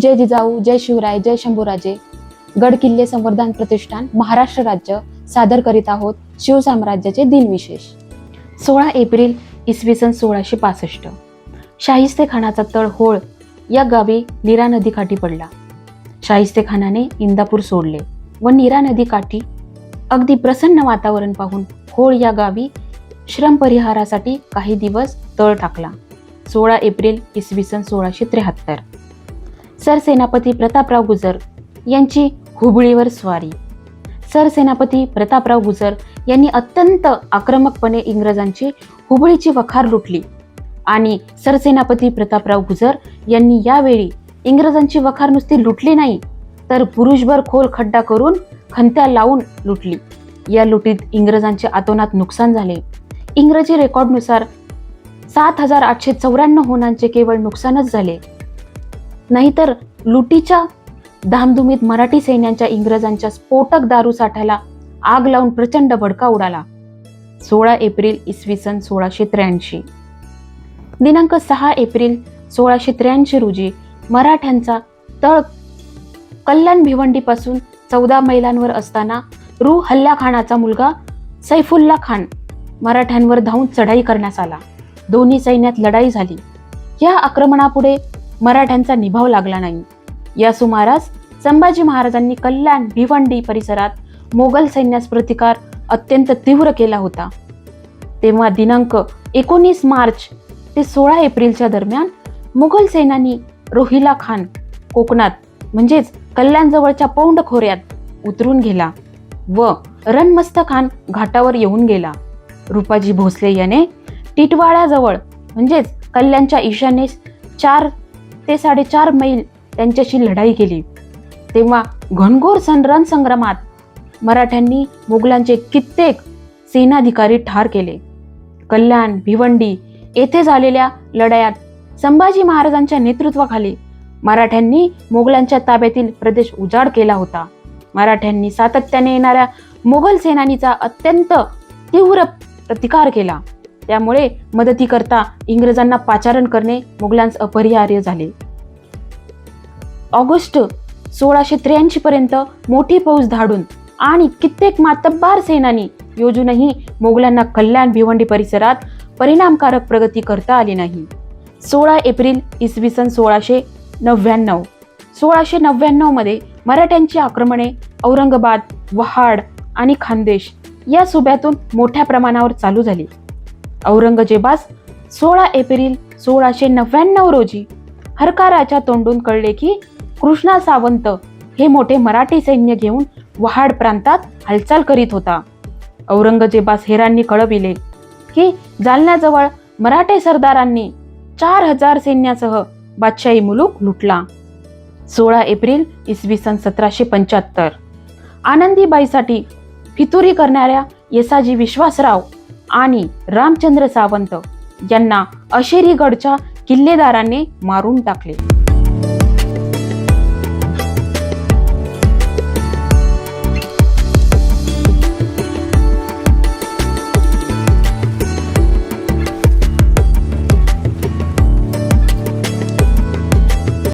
जय जिजाऊ जय शिवराय जय शंभूराजे. गड किल्ले संवर्धन प्रतिष्ठान महाराष्ट्र राज्य सादर करीत आहोत शिवसाम्राज्याचे दिनविशेष. सोळा एप्रिल इसवी सन सोळाशे पासष्ट. शाहिस्ते खानाचा तळ होळ या गावी नीरा नदीकाठी पडला. शाहिस्ते खानाने इंदापूर सोडले व नीरा नदीकाठी अगदी प्रसन्न वातावरण पाहून होळ या गावी श्रम परिहारासाठी काही दिवस तळ टाकला. सोळा एप्रिल इसवी सन सोळाशे त्र्याहत्तर. सरसेनापती प्रतापराव गुजर यांची हुबळीवर स्वारी. सरसेनापती प्रतापराव गुजर यांनी अत्यंत आक्रमकपणे इंग्रजांची हुबळीची वखार लुटली आणि सरसेनापती प्रतापराव गुजर यांनी यावेळी इंग्रजांची वखार नुसती लुटली नाही तर पुरुषभर खोल खड्डा करून खंत्या लावून लुटली. या लुटीत इंग्रजांचे आतोनात नुकसान झाले. इंग्रजी रेकॉर्डनुसार सात हजार आठशे चौऱ्याण्णव होणांचे केवळ नुकसानच झाले. नाहीतर लुटीच्या धामधुमीत मराठी सैन्यांच्या इंग्रजांच्या स्फोटक दारू साठ्याला आग लावून प्रचंड भडका उडाला. सोळा एप्रिल इसवी सन सोळाशे त्र्याऐंशी. दिनांक सहा एप्रिल सोळाशे त्र्याऐंशी रोजी मराठ्यांचा तळ कल्याण भिवंडीपासून चौदा मैलांवर असताना रू हल्ला खानाचा मुलगा सैफुल्ला खान मराठ्यांवर धावून चढाई करण्यास आला. दोन्ही सैन्यात लढाई झाली. या आक्रमणापुढे मराठ्यांचा निभाव लागला नाही. या सुमारास संभाजी महाराजांनी कल्याण भिवंडी परिसरात मोगल सैन्यास प्रतिकार अत्यंत तीव्र केला होता. तेव्हा दिनांक एकोणीस मार्च ते सोळा एप्रिलच्या दरम्यान मुघल सैन्यानी रोहिला खान कोकणात म्हणजेच कल्याणजवळच्या पौंड खोऱ्यात उतरून गेला व रणमस्त खान घाटावर येऊन गेला. रुपाजी भोसले याने टिटवाळ्याजवळ म्हणजेच कल्याणच्या ईशान्येस चार ते साडेचार मैल त्यांच्याशी लढाई केली. तेव्हा घनघोर सन रणसंग्रामात मराठ्यांनी मुघलांचे कित्येक सेनाधिकारी ठार केले. कल्याण भिवंडी येथे झालेल्या लढायात संभाजी महाराजांच्या नेतृत्वाखाली मराठ्यांनी मोगलांच्या ताब्यातील प्रदेश उजाड केला होता. मराठ्यांनी सातत्याने येणाऱ्या मोगल सेनानीचा अत्यंत तीव्र प्रतिकार केला. त्यामुळे मदतीकरता इंग्रजांना पाचारण करणे मुघलांस अपरिहार्य झाले. ऑगस्ट सोळाशे त्र्याऐंशी पर्यंत मोठी फौज धाडून आणि कित्येक मातब्बार सेनानी योजूनही मोगलांना कल्याण भिवंडी परिसरात परिणामकारक प्रगती करता आली नाही. सोळा एप्रिल इसवी सन सोळाशे नव्याण्णव. सोळाशे नव्याण्णवमध्ये मराठ्यांची आक्रमणे औरंगाबाद वहाड आणि खानदेश या सुब्यातून मोठ्या प्रमाणावर चालू झाली. औरंगजेबास सोळा एप्रिल सोळाशे नव्याण्णव रोजी हरकाराच्या तोंडून कळले की कृष्णा सावंत हे मोठे मराठी सैन्य घेऊन वहाड प्रांतात हालचाल करीत होता. औरंगजेबास हेरांनी कळविले की जालन्याजवळ मराठे सरदारांनी चार हजार सैन्यासह बादशाही मुलूक लुटला. सोळा एप्रिल इसवी सन सतराशे पंच्याहत्तर. आनंदीबाईसाठी फितुरी करणाऱ्या येसाजी विश्वासराव आणि रामचंद्र सावंत यांना अशेरीगडच्या किल्लेदारांनी मारून टाकले.